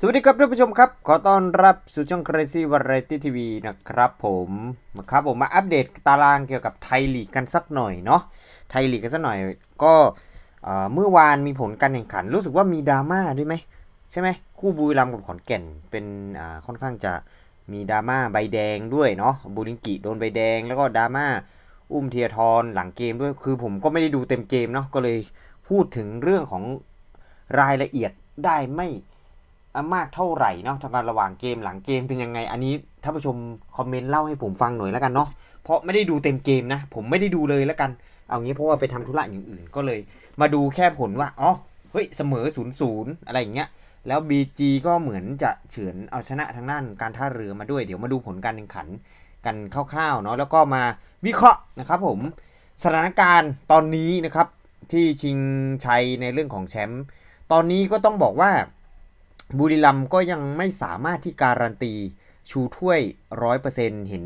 สวัสดีครับท่านผู้ชมครับ ขอต้อนรับสู่ช่อง Crazy Variety TV นะครับผมครับผมมาอัปเดตตารางเกี่ยวกับไทยลีกกันสักหน่อยเนาะไทยลีกกันสักหน่อย ก็เมื่อวานมีผลการแข่งขัน รู้สึกว่ามีดราม่าด้วยไหมใช่ไหมคู่บุรีรัมย์กับขอนแก่นเป็นค่อนข้างจะมีดราม่าใบแดงด้วยเนาะบูริงกิโดนใบแดง แล้วก็ดราม่าอุ้มเทียทรหลังเกมด้วยคือผมก็ไม่ได้ดูเต็มเกมเนาะก็เลยพูดถึงเรื่องของรายละเอียดได้ไม่ มากเท่าไหร่เนาะทางการระหว่างเกมหลังเกมเป็นยังไง อันนี้ท่านผู้ชมคอมเมนต์เล่าให้ผมฟังหน่อยแล้วกันเนาะเพราะไม่ได้ดูเต็มเกมนะ ผมไม่ได้ดูเลยแล้วกัน เอางี้เพราะว่าไปทำธุระอย่างอื่นก็เลย มาดูแค่ผลว่าอ๋อเฮ้ยเสมอศูนย์ศูนย์อะไรอย่างเงี้ยแล้ว BG ก็เหมือนจะเฉือนเอาชนะทางด้านการท่าเรือมาด้วย เดี๋ยวมาดูผลการแข่งขันกันคร่าวๆเนาะแล้วก็มาวิเคราะห์นะครับผมสถานการณ์ตอนนี้นะครับที่ชิงชัยในเรื่องของแชมป์ตอนนี้ก็ต้องบอกว่า บุรีรัมย์ก็ยังไม่สามารถที่การันตีชูถ้วยร้อยเปอร์เซ็นต์เห็น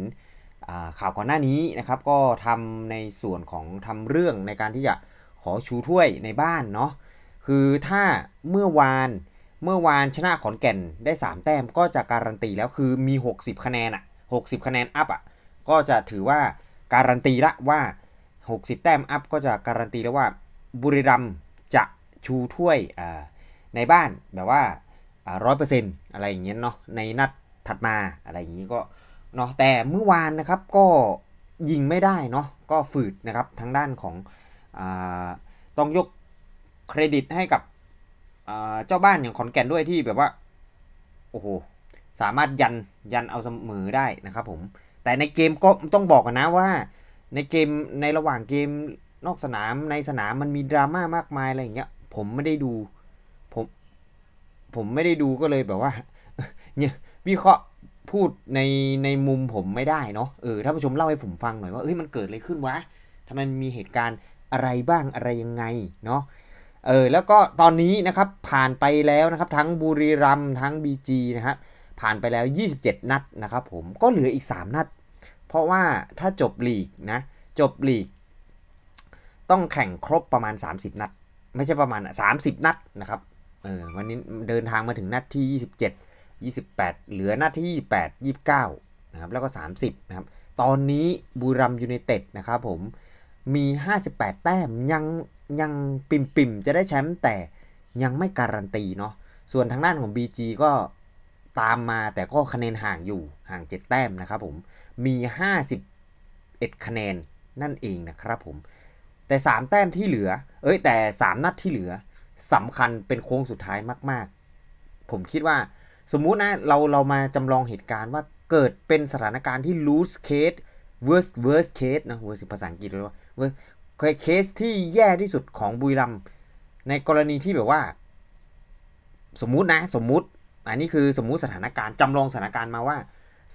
ข่าวก่อนหน้านี้นะครับ ก็ทำในส่วนของทำเรื่องในการที่จะขอชูถ้วยในบ้านเนาะคือถ้าเมื่อวานเมื่อวานชนะขอนแก่นได้ 3 แต้มก็จะการันตีแล้วคือมี 60 คะแนนอะ60 คะแนนอัพอะก็จะถือว่าการันตีละว่า 60 แต้มอัพก็จะการันตีแล้วว่าบุรีรัมย์จะชูถ้วยในบ้านแบบว่า ร้อยเปอร์เซ็นต์อะไรอย่างเงี้ยเนาะในนัดถัดมาอะไรอย่างงี้ก็เนาะแต่เมื่อวานนะครับก็ยิงไม่ได้เนาะก็ฝืดนะครับทางด้านของอต้องยกเครดิตให้กับเจ้าบ้านอย่างขอนแก่นด้วยที่แบบว่าโอ้โหสามารถยันยันเอาเสมอได้นะครับผมแต่ในเกมก็ต้องบอกกันนะว่า ในเกมในระหว่างเกมนอกสนามในสนามมันมีดราม่ามากมายอะไรอย่างเงี้ยผมไม่ได้ดู ผมไม่ได้ดูก็เลยแบบว่าเนี่ยวิเคราะห์พูดในในมุมผมไม่ได้เนาะเออท่านผู้ชมเล่าให้ผมฟังหน่อยว่าเอ้ยมันเกิดอะไรขึ้นวะทำไมมันมีเหตุการณ์อะไรบ้างอะไรยังไงเนาะเออแล้วก็ตอนนี้นะครับผ่านไปแล้วนะครับทั้งบุรีรัมย์ทั้ง BG นะฮะผ่านไปแล้ว 27 นัดนะครับผมก็เหลืออีก 3 นัด เพราะว่าถ้าจบลีกนะจบลีก ต้องแข่งครบประมาณ 30 นัด ไม่ใช่ประมาณอะ30 นัดนะครับ เออวันนี้เดินทางมาถึงนัดที่ 27 28 เหลือนัดที่ 28 29นะครับแล้วก็ 30นะครับตอนนี้บุรัมยูไนเต็ดนะครับผมมี 58 แต้มยังยังปิ่มปิ่มจะได้แชมป์แต่ยังไม่การันตีเนาะส่วนทางด้านของ BG ก็ตามมาแต่ก็คะแนนห่างอยู่ห่าง 7 แต้มนะครับผมมี 51 คะแนนนั่นเองนะครับผมแต่ 3 แต้มที่เหลือ เอ้ยแต่ 3 นัดที่เหลือ สำคัญเป็นโค้งสุดท้ายมาก ๆ ผมคิดว่าสมมุตินะเราเรามาจำลองเหตุการณ์ว่าเกิดเป็นสถานการณ์ที่ loose case worst worst case นะ worst ภาษาอังกฤษเลยว่า worst เคสที่แย่ที่สุดของบุรีรัมในกรณีที่แบบว่า สมมุตินะ สมมุติ อันนี้คือสมมุติสถานการณ์จำลองสถานการณ์มาว่า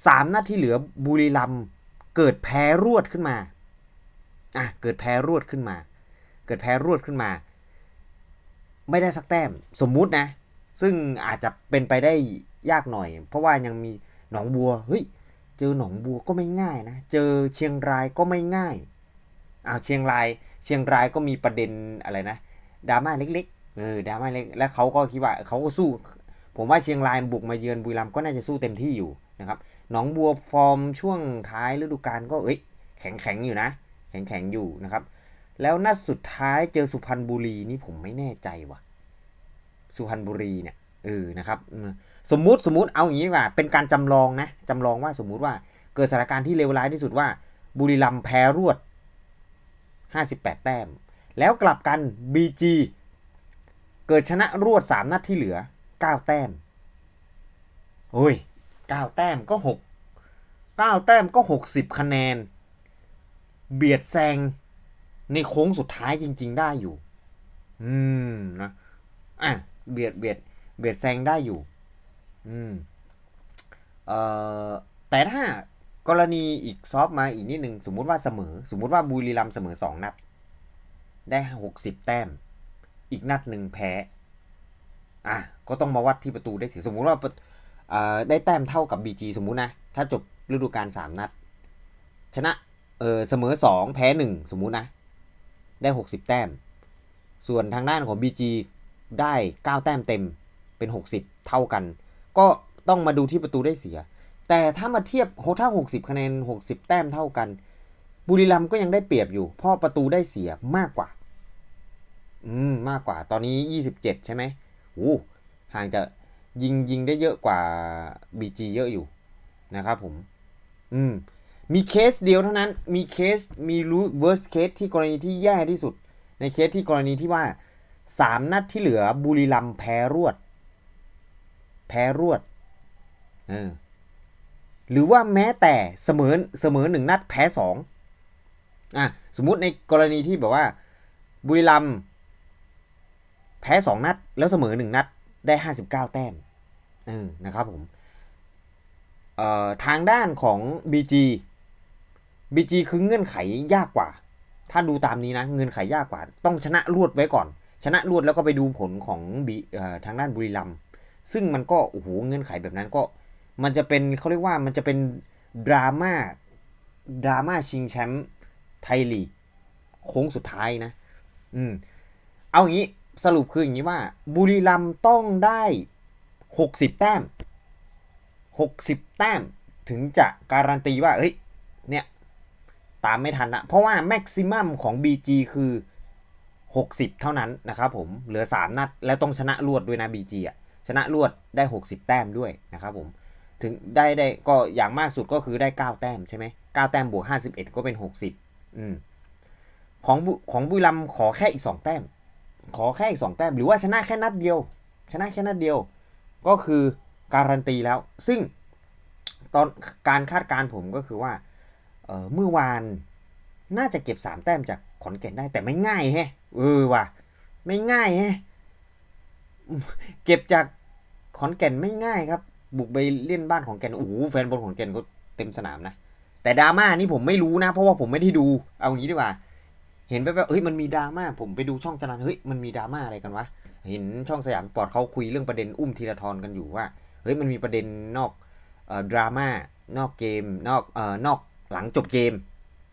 สามนัดที่เหลือบุรีรัมเกิดแพ้รวดขึ้นมาอะเกิดแพ้รวดขึ้นมา เกิดแพ้รวดขึ้นมา ไม่ได้สักแต้มสมมุตินะ ซึ่งอาจจะเป็นไปได้ยากหน่อย เพราะว่ายังมีหนองบัวเฮ้ยเจอหนองบัวก็ไม่ง่ายนะ เจอเชียงรายก็ไม่ง่ายอ้าวเชียงราย เชียงรายก็มีประเด็นอะไรนะดราม่าเล็กๆเออดราม่าเล็กและเขาก็คิดว่าเขาก็สู้ ผมว่าเชียงรายบุกมาเยือนบุรีรัมย์ก็น่าจะสู้เต็มที่อยู่นะครับหนองบัวฟอร์มช่วงท้ายฤดูกาลก็เอ้ยแข็งแข็งๆอยู่นะ แข็งแข็งๆอยู่นะครับ แล้วนัดสุดท้ายเจอสุพรรณบุรีนี่ผมไม่แน่ใจว่ะ สุพรรณบุรีเนี่ยเออนะครับ สมมุติสมมุติเอาอย่างนี้ว่า เป็นการจำลองนะจำลองว่าสมมุติว่าเกิดสถานการณ์ที่เลวร้ายที่สุดว่า บุรีรัมย์แพ้รวด 58 แต้ม แล้วกลับกัน BG เกิดชนะรวด 3 นัดที่เหลือ 9 แต้มโอ้ย 9 แต้มก็ 6 9 แต้มก็ 60 คะแนน เบียดแซง ในโค้งสุดท้ายจริง ๆ ได้อยู่ อืมนะอะเบียดเบียดเบียดแซงได้อยู่ อืมเอ่อแต่ถ้ากรณีอีกซอฟมาอีกนิดหนึ่งสมมุติว่าเสมอ สมมุติว่าบุรีรัมย์เสมอสองนัด ได้หกสิบแต้ม อีกนัดหนึ่งแพ้ อะก็ต้องมาวัดที่ประตูได้สียสมมุติว่าเอ่อได้แต้มเท่ากับ BG สมมุตินะ ถ้าจบฤดูกาลสามนัด ชนะเออเสมอสองแพ้หนึ่งสมมุตินะ ได้หกสิบแต้ม ส่วนทางด้านของ BG ได้ 9 แต้มเต็มเป็น 60 เท่ากัน ก็ต้องมาดูที่ประตูได้เสีย แต่ถ้ามาเทียบโหถ้า 60 คะแนน 60 แต้มเท่ากัน บุรีรัมย์ก็ยังได้เปรียบอยู่ เพราะประตูได้เสียมากกว่า อืม มากกว่า ตอนนี้ 27 ใช่ไหมโอ้ห่างจะยิงยิงได้เยอะกว่า BG เยอะอยู่นะครับผม อืม มีเคสเดียวเท่านั้น มีเคส มีรู้ worst case ที่กรณีที่แย่ที่สุด ในเคสที่กรณีที่ว่าสามนัดที่เหลือบุรีรัมแพ้รวด แพ้รวด เออ หรือว่าแม้แต่เสมอเสมอหนึ่งนัดแพ้สองอะ สมมุติในกรณีที่แบบว่า บุรีรัมแพ้สองนัด แล้วเสมอหนึ่งนัดได้ห้าสิบเก้าแต้มเออนะครับผม เอ่อ ทางด้านของ BG BG คือเงื่อนไขยากกว่า ถ้าดูตามนี้นะเงื่อนไขยากกว่า ต้องชนะรวดไว้ก่อน ชนะรวดแล้วก็ไปดูผลของบีทางด้านบุรีรัมซึ่งมันก็โอ้โหเงื่อนไขแบบนั้นก็ มันจะเป็นเขาเรียกว่ามันจะเป็นดราม่าดราม่าชิงแชมป์ไทยลีกโค้งสุดท้ายนะ อืม เอาอย่างนี้สรุปคืออย่างนี้ว่า บุรีรัมต้องได้หกสิบแต้มหกสิบแต้มถึงจะการันตีว่าเฮ้ย ตามไม่ทันละเพราะว่าแม็กซิมัมของ BG คือ 60 เท่านั้นนะครับผมเหลือ 3 นัด แล้วต้องชนะรวดด้วยนะ BG อะชนะรวดได้ 60 แต้มด้วยนะครับผมถึงได้ได้ก็อย่างมากสุดก็คือได้ 9 แต้มใช่ไหม9แต้มบวก 51 ก็เป็น 60 อืมของของบุรีรัมขอแค่อีก 2 แต้ม ขอแค่อีก 2 แต้ม หรือว่าชนะแค่นัดเดียว ชนะแค่นัดเดียว ก็คือการันตีแล้ว ซึ่งตอนการคาดการณ์ผมก็คือว่า เเมื่อวานน่าจะเก็บ3แต้มจากขอนแก่นได้แต่ไม่ง่ายแฮะเออว่ะไม่ง่ายแฮะเก็บจากขอนแก่นไม่ง่ายครับ บุกไปเล่นบ้านของแก่นโอ้โหแฟนบอลขอนแก่นก็เต็มสนามนะแต่ดราม่านี่ผมไม่รู้นะ เพราะว่าผมไม่ได้ดูเอาอย่างนี้ดีกว่า เห็นไปแบบเฮ้ยมันมีดราม่าผมไปดูช่องจนันเฮ้ยมันมีดราม่าอะไรกันวะเห็นช่องสยามสปอร์ตเขาคุยเรื่องประเด็นอุ้มธีรทรกันอยู่ว่าเฮ้ยมันมีประเด็นนอกดราม่านอกเกมนอกเอ่อนอก หลังจบเกม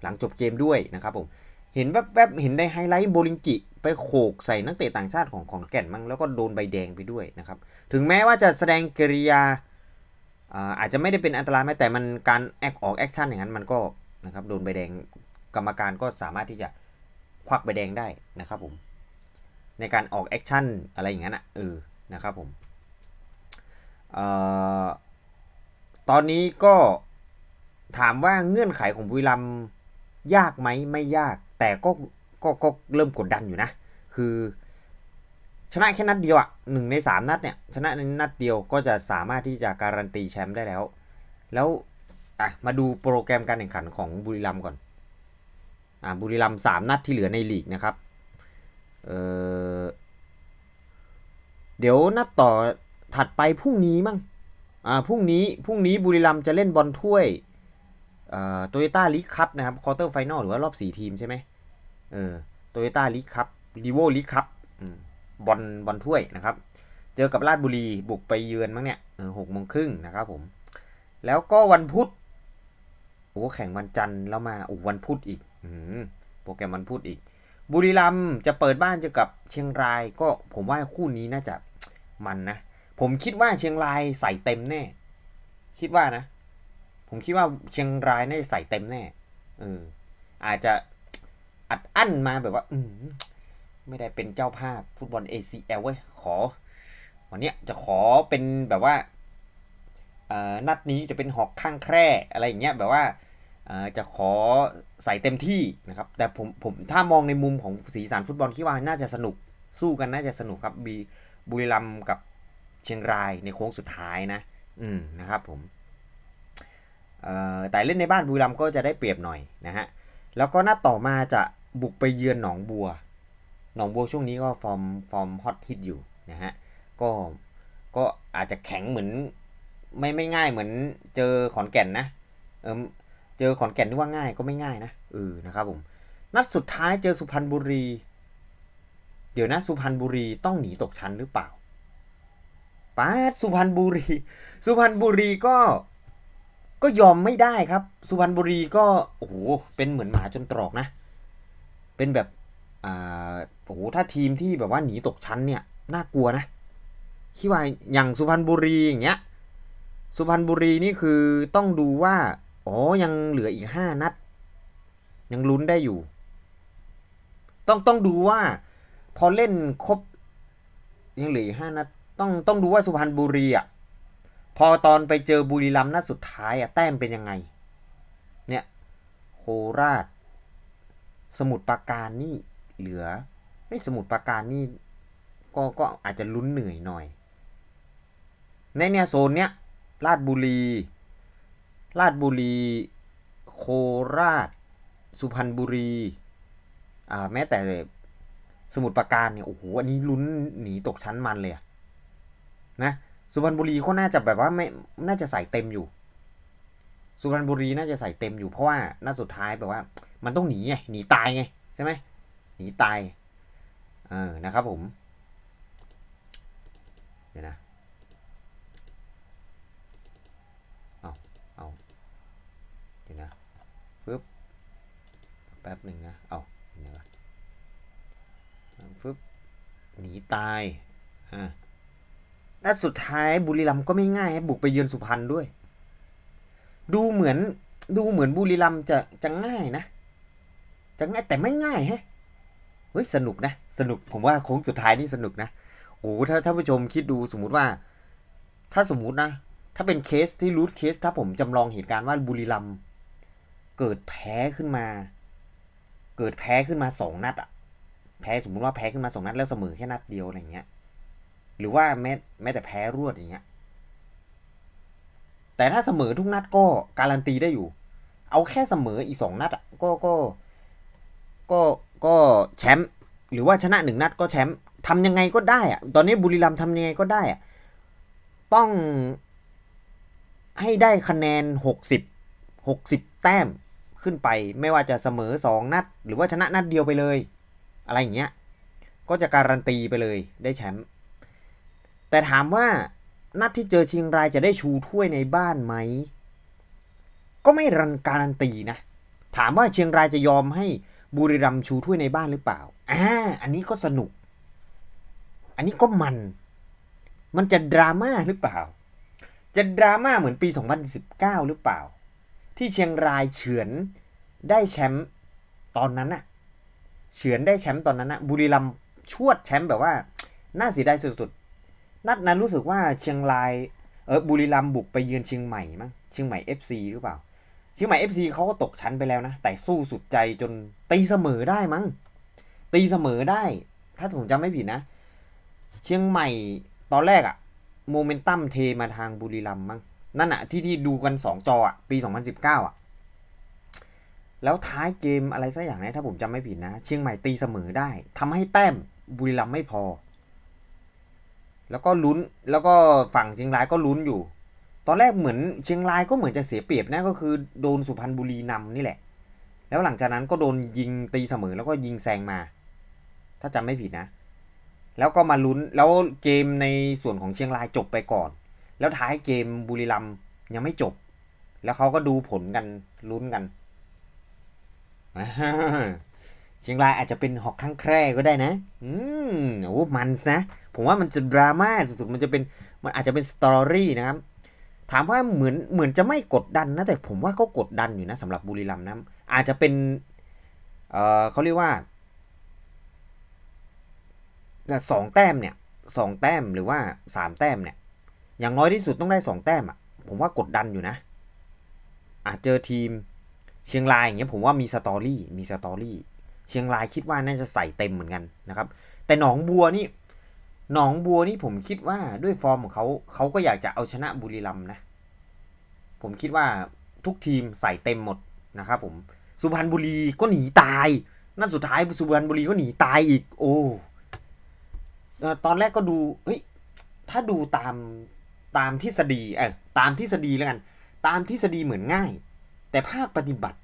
หลังจบเกมด้วยนะครับผมเห็นแวบๆเห็นในไฮไลท์โบลิงกิไปโขกใส่นักเตะต่างชาติของของแก่นมั้งแล้วก็โดนใบแดงไปด้วยนะครับถึงแม้ว่าจะแสดงกริยาอาอาจจะไม่ได้เป็นอันตรายไหมแต่มันการแอคออกแอคชั่นอย่างนั้นมันก็นะครับโดนใบแดงกรรมการก็สามารถที่จะควักใบแดงได้นะครับผมในการออกแอคชั่นอะไรอย่างนั้นอะเออนะครับผมออตอนนี้ก็ ถามว่าเงื่อนไขของบุรีรัมย์ยากไหมไม่ยาก แต่ก็ก็ก็เริ่มกดดันอยู่นะ คือ ชนะแค่นัดเดียวอะหนึ่งในสามนัดเนี่ย ชนะในนัดเดียวก็จะสามารถที่จะการันตีแชมป์ได้แล้ว แล้วอะมาดูโปรแกรมการแข่งขันของบุรีรัมย์ก่อนอ่าบุรีรัมย์สามนัดที่เหลือในลีกนะครับเออเดี๋ยวนัดต่อถัดไปพรุ่งนี้มั้งอ่าพรุ่งนี้พรุ่งนี้บุรีรัมย์จะเล่นบอลถ้วย โตโยต้าลีกคัพนะครับควอเตอร์ไฟนอลหรือว่ารอบ 4 ทีมใช่ไหมเออโตโยต้าลีกคัพลีโวลีกคัพบอลบอลถ้วยนะครับ เจอกับราชบุรีบุกไปเยือนมั้งเนี่ยเออหกโมงครึ่งนะครับผม แล้วก็วันพุธโอ้แข่งวันจันทร์แล้วมาโอ้วันพุธอีกอโปรแกรมวันพุธอีก บุรีรัมย์จะเปิดบ้านเจอกับเชียงรายก็ผมว่าคู่นี้น่าจะมันนะ ผมคิดว่าเชียงรายใส่เต็มแน่ คิดว่านะ ผมคิดว่าเชียงรายน่าจะใส่เต็มแน่เอออาจจะอัดอั้นมาแบบว่าอืไม่ได้เป็นเจ้าภาพฟุตบอล ACL เว้ยขอ วันเนี้ยจะขอเป็นแบบว่านัดนี้จะเป็นหอกข้างแคร่อะไรอย่างเงี้ยแบบว่าจะขอใส่เต็มที่นะครับ แต่ผมผมถ้ามองในมุมของสีสันฟุตบอลคิดว่าน่าจะสนุกสู้กันน่าจะสนุกครับบีบุรีรัมกับเชียงรายในโค้งสุดท้ายนะ อืมนะครับผม แต่เล่นในบ้านบุรีรัมย์ก็จะได้เปรียบหน่อยนะฮะ แล้วก็นัดต่อมาจะบุกไปเยือนหนองบัว หนองบัวช่วงนี้ก็ฟอร์มฟอร์มฮอตฮิตอยู่นะฮะ ก็ก็อาจจะแข็งเหมือนไม่ไม่ง่ายเหมือนเจอขอนแก่นนะเออเจอขอนแก่นที่ว่าง่ายก็ไม่ง่ายนะเออนะครับผม นัดสุดท้ายเจอสุพรรณบุรี เดี๋ยวนะสุพรรณบุรีต้องหนีตกชั้นหรือเปล่าป้าสุพรรณบุรี สุพรรณบุรีก็ ก็ยอมไม่ได้ครับ สุพรรณบุรีก็โอ้โหเป็นเหมือนหมาจนตรอกนะ เป็นแบบอ่าโอ้โหถ้าทีมที่แบบว่าหนีตกชั้นเนี่ยน่ากลัวนะคิดว่าอย่างสุพรรณบุรีอย่างเงี้ยสุพรรณบุรีนี่คือต้องดูว่าอ๋อยังเหลืออีกห้านัด ยังลุ้นได้อยู่ ต้องต้องดูว่า พอเล่นครบ ยังเหลืออีกห้านัด ต้องต้องดูว่าสุพรรณบุรีอะ พอตอนไปเจอบุรีรัมย์นัดสุดท้ายอะแต้มเป็นยังไง เนี่ยโคราช สมุทรปราการนี่เหลือไม่สมุทรปราการนี่ก็ก็อาจจะลุ้นเหนื่อยหน่อย ในเนี่ยโซนเนี้ยราชบุรี ราชบุรี โคราช สุพรรณบุรี อ่าแม้แต่สมุทรปราการเนี่ยโอ้โหอันนี้ลุ้นหนีตกชั้นมันเลยะนะ สุพรรณบุรีก็น่าจะแบบว่าไม่น่าจะใส่เต็มอยู่ สุพรรณบุรีน่าจะใส่เต็มอยู่เพราะว่าน่าสุดท้ายแบบว่า มันต้องหนีไงหนีตายไงใช่ไหมหนีตายเออนะครับผมเดี๋ยวนะเอาเอาเดี๋ยวนะฟึบแป๊บหนึ่งนะเอาเดี๋ยวนะฟึบหนีตายอ่า นัดสุดท้ายบุรีรัมย์ก็ไม่ง่ายบุกไปเยือนสุพรรณด้วย ดูเหมือนดูเหมือนบุรีรัมย์จะจะง่ายนะ จะง่ายแต่ไม่ง่ายฮะเฮ้ยสนุกนะ สนุกผมว่าโค้งสุดท้ายนี่สนุกนะโอ้ถ้าท่านผู้ชมคิดดูสมมุติว่า ถ้าสมมุตินะ ถ้าเป็นเคสที่รูทเคส ถ้าผมจำลองเหตุการณ์ว่าบุรีรัมย์เกิดแพ้ขึ้นมา เกิดแพ้ขึ้นมาสองนัดอะแพ้สมมุติว่าแพ้ขึ้นมาสองนัดแล้วเสมอแค่นัดเดียวอะไรเงี้ย หรือว่าแม้แม้แต่แพ้รวดอย่างเงี้ย แต่ถ้าเสมอทุกนัดก็การันตีได้อยู่ เอาแค่เสมออีกสองนัดอะก็ก็ ก็ก็แชมป์หรือว่าชนะหนึ่งนัดก็แชมป์ทำยังไงก็ได้อะตอนนี้บุรีรัมย์ทำยังไงก็ได้อะต้องให้ได้คะแนนหกสิบหกสิบแต้มขึ้นไป ไม่ว่าจะเสมอสองนัด หรือว่าชนะนัดเดียวไปเลย อะไรอย่างเงี้ย ก็จะการันตีไปเลยได้แชมป์ แต่ถามว่านัดที่เจอเชียงรายจะได้ชูถ้วยในบ้านไหม ก็ไม่รันการันตีนะ ถามว่าเชียงรายจะยอมให้บุรีรัมชูถ้วยในบ้านหรือเปล่า อ่า อันนี้ก็สนุก อันนี้ก็มัน มันจะดราม่าหรือเปล่า จะดราม่าเหมือนปี 2019 หรือเปล่า ที่เชียงรายเฉือนได้แชมป์ตอนนั้นอะเฉือนได้แชมป์ตอนนั้นอะบุรีรัมชวดแชมป์แบบว่า น่าเสียดายสุดๆ นัดนั้นรู้สึกว่าเชียงรายเออบุรีรัมย์บุกไปเยือนเชียงใหม่มั้งเชียงใหม่ FC หรือเปล่า เชียงใหม่ FC เขาก็ตกชั้นไปแล้วนะ แต่สู้สุดใจจนตีเสมอได้มั้งตีเสมอได้ ถ้าผมจำไม่ผิดนะ เชียงใหม่ตอนแรกอะโมเมนตัมเทมาทางบุรีรัมย์มั้งนั่นอะที่ที่ดูกันสองจออะปี 2019อะแล้วท้ายเกมอะไรสักอย่างนะถ้าผมจำไม่ผิดนะ เชียงใหม่ตีเสมอได้ทำให้แต้มบุรีรัมย์ไม่พอ แล้วก็ลุ้นแล้วก็ฝั่งเชียงรายก็ลุ้นอยู่ ตอนแรกเหมือนเชียงรายก็เหมือนจะเสียเปรียบนะก็คือโดนสุพรรณบุรีนำนี่แหละ แล้วหลังจากนั้นก็โดนยิงตีเสมอแล้วก็ยิงแซงมา ถ้าจำไม่ผิดนะ แล้วก็มาลุ้นแล้วเกมในส่วนของเชียงรายจบไปก่อน แล้วท้ายเกมบุรีรัมยังไม่จบ แล้วเขาก็ดูผลกันลุ้นกัน เชียงรายอาจจะเป็นหอกข้างแคร่ก็ได้นะ อืมโอ้มันนะ ผมว่ามันจะดราม่าสุดๆ มันจะเป็น มันอาจจะเป็นสตอรี่นะครับ ถามว่าเหมือน เหมือนจะไม่กดดันนะ แต่ผมว่าก็กดดันอยู่นะสำหรับบุรีรัมย์นะ อาจจะเป็น เอ่อเขาเรียกว่าสองแต้มเนี่ยสองแต้มหรือว่าสามแต้มเนี่ย อย่างน้อยที่สุดต้องได้สองแต้มอะ ผมว่ากดดันอยู่นะ อาจเจอทีมเชียงรายอย่างเงี้ยผมว่ามีสตอรี่ มีสตอรี่ เชียงรายคิดว่าน่าจะใส่เต็มเหมือนกันนะครับ แต่หนองบัวนี่หนองบัวนี่ผมคิดว่าด้วยฟอร์มของเขาเขาก็อยากจะเอาชนะบุรีรัมย์นะ ผมคิดว่าทุกทีมใส่เต็มหมดนะครับผมสุพรรณบุรีก็หนีตาย นั่นสุดท้ายสุพรรณบุรีก็หนีตายอีก โอ้ตอนแรกก็ดูเฮ้ยถ้าดูตามตามทฤษฎีเออตามทฤษฎีแล้วกัน ตามทฤษฎีเหมือนง่าย แต่ภาคปฏิบัติ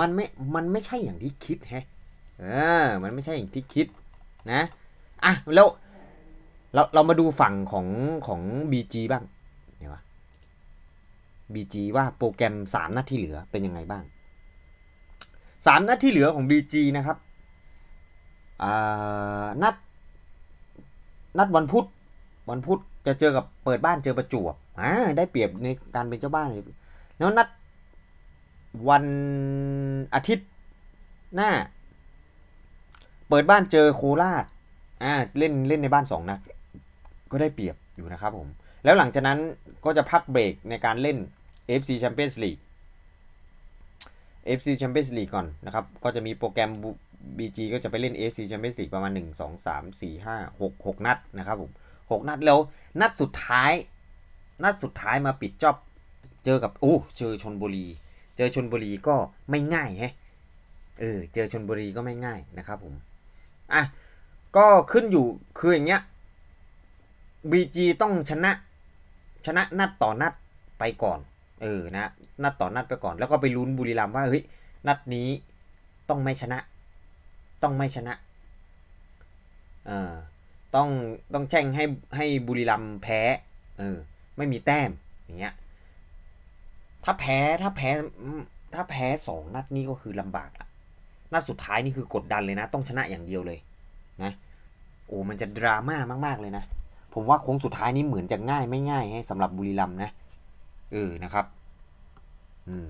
มันไม่มันไม่ใช่อย่างที่คิดแฮะ ออมันไม่ใช่อย่างที่คิดนะอะแล้วเราเรามาดูฝั่งของของ BG บ้างเดี๋ยววะ BG ว่าโปรแกรมสามนัดที่เหลือเป็นยังไงบ้างสามนัดที่เหลือของ BG นะครับอ่านัดนัดวันพุธวันพุธจะเจอกับเปิดบ้านเจอประจวบอ่าได้เปรียบในการเป็นเจ้าบ้านเลยแล้วนัดวันอาทิตย์หน้า เปิดบ้านเจอโคราชอ่าเล่นเล่นในบ้านสองนัดก็ได้เปรียบอยู่นะครับผม แล้วหลังจากนั้นก็จะพักเบรกในการเล่น FC Champions League FC Champions League ก่อนนะครับ ก็จะมีโปรแกรม BG ก็จะไปเล่น FC Champions League ประมาณ 1 2 3 4 5 6 6 นัดนะครับผม 6 นัดแล้วนัดสุดท้าย นัดสุดท้ายมาปิดจอบเจอกับ โอ้เจอชนบุรี เจอชนบุรีก็ไม่ง่ายแฮะเออเจอชนบุรีก็ไม่ง่ายนะครับผม อะก็ขึ้นอยู่คืออย่างเงี้ย BG ต้องชนะ ชนะนัดต่อนัดไปก่อน เออนะ นัดต่อนัดไปก่อน แล้วก็ไปลุ้นบุรีรัมย์ว่าเฮ้ยนัดนี้ต้องไม่ชนะ ต้องไม่ชนะเออต้องต้องแช่งให้ให้บุรีรัมย์แพ้เออไม่มีแต้มอย่างเงี้ยถ้าแพ้ถ้าแพ้ถ้าแพ้สองนัดนี้ก็คือลำบากละ นัดสุดท้ายนี่คือกดดันเลยนะ ต้องชนะอย่างเดียวเลยนะโอ้มันจะดราม่ามาก ๆ เลยนะ ผมว่าโค้งสุดท้ายนี้เหมือนจะง่ายไม่ง่ายให้สำหรับบุรีรัมนะเออนะครับอืม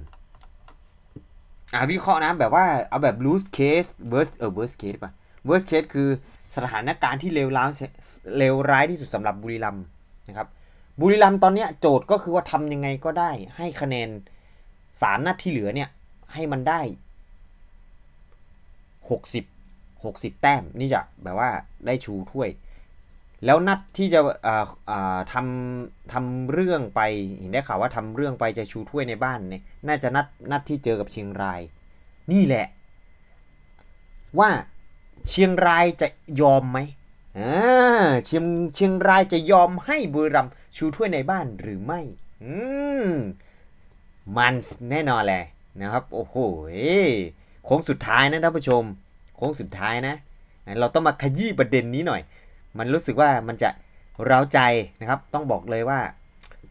อ่าวิเคราะห์นะแบบว่าเอาแบบ loose case worst เออ worst case ป่ะ worst case คือสถานการณ์ที่เลวร้ายเลวร้ายที่สุดสำหรับบุรีรัมนะครับบุรีรัมตอนเนี้ยโจทย์ก็คือว่าทำยังไงก็ได้ให้คะแนนสามนัดที่เหลือเนี่ยให้มันได้ หกสิบหกสิบแต้มนี่จะแบบว่าได้ชูถ้วย แล้วนัดที่จะทำทำเรื่องไปเห็นได้ข่าวว่าทำเรื่องไปจะชูถ้วยในบ้านเนี่ยน่าจะนัดนัดที่เจอกับเชียงราย นี่แหละ ว่าเชียงรายจะยอมไหมอ่าเชียงเชียงรายจะยอมให้บุรีรัมชูถ้วยในบ้านหรือไม่ อืมมันแน่นอนแหละนะครับ โอ้โห โค้งสุดท้ายนะท่านผู้ชม โค้งสุดท้ายนะ เราต้องมาขยี้ประเด็นนี้หน่อย มันรู้สึกว่ามันจะเร้าใจนะครับ ต้องบอกเลยว่า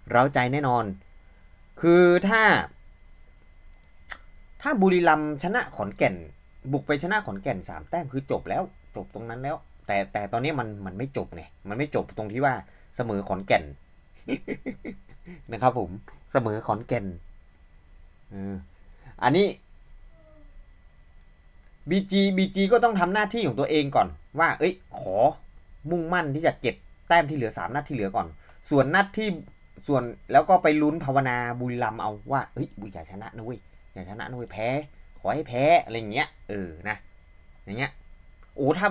เร้าใจแน่นอน คือถ้า ถ้าบุรีรัมชนะขอนแก่น บุกไปชนะขอนแก่นสามแต้มคือจบแล้ว จบตรงนั้นแล้ว แต่แต่ตอนนี้มันมันไม่จบไงมันไม่จบตรงที่ว่าเสมอขอนแก่นนะครับผมเสมอขอนแก่นอันนี้ BG BG ก็ต้องทำหน้าที่ของตัวเองก่อน ว่าเอ้ยขอมุ่งมั่นที่จะเก็บแต้มที่เหลือสามนัดที่เหลือก่อน ส่วนนัดที่ส่วนแล้วก็ไปลุ้นภาวนาบุรีรัมเอาว่าเฮ้ยอย่าชนะนะเว้ยอย่าชนะนะเว้ยแพ้ ขอให้แพ้อะไรอย่างเงี้ยเออนะอย่างเงี้ยโอ้ถ้า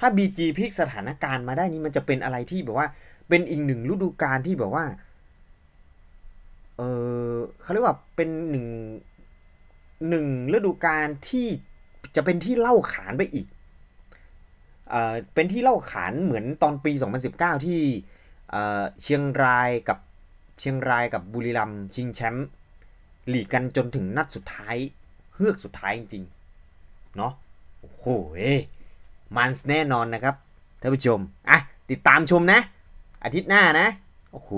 ถ้า BG พลิกสถานการณ์มาได้นี่มันจะเป็นอะไรที่แบบว่าเป็นอีกหนึ่งฤดูกาลที่แบบว่าเออเขาเรียกว่าเป็นหนึ่งหนึ่งฤดูกาลที่ จะเป็นที่เล่าขานไปอีกเอ่อเป็นที่เล่าขานเหมือนตอนปี 2019 ที่เอ่อเชียงรายกับเชียงรายกับบุรีรัมย์ชิงแชมป์หลีกกันจนถึงนัดสุดท้ายเฮือกสุดท้ายจริงๆเนาะโอ้โหมันแน่นอนนะครับท่านผู้ชมอะติดตามชมนะ อาทิตย์หน้านะโอ้โห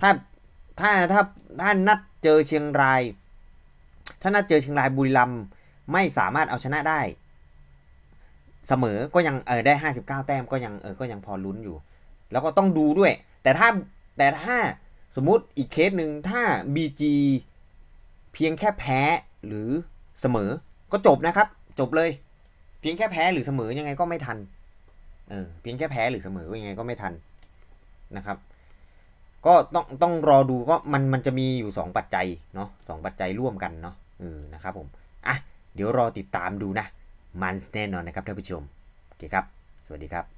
ถ้าถ้าถ้าถ้านัดเจอเชียงราย ถ้านัดเจอเชียงรายบุรีรัมย์ ไม่สามารถเอาชนะได้ เสมอก็ยังเออได้ 59 แต้มก็ยังเออก็ยังพอลุ้นอยู่ แล้วก็ต้องดูด้วย แต่ถ้าแต่ถ้าสมมุติอีกเคสหนึ่งถ้า BG เพียงแค่แพ้หรือเสมอก็จบนะครับ จบเลย เพียงแค่แพ้หรือเสมอยังไงก็ไม่ทันเออเพียงแค่แพ้หรือเสมอยังไงก็ไม่ทันนะครับ ก็ต้องต้องรอดูก็มันมันจะมีอยู่ 2 ปัจจัยเนาะสองปัจจัยร่วมกันเนาะเออนะครับผมอะ เดี๋ยวรอติดตามดูนะ มันแน่นอนนะครับท่านผู้ชม โอเคครับ สวัสดีครับ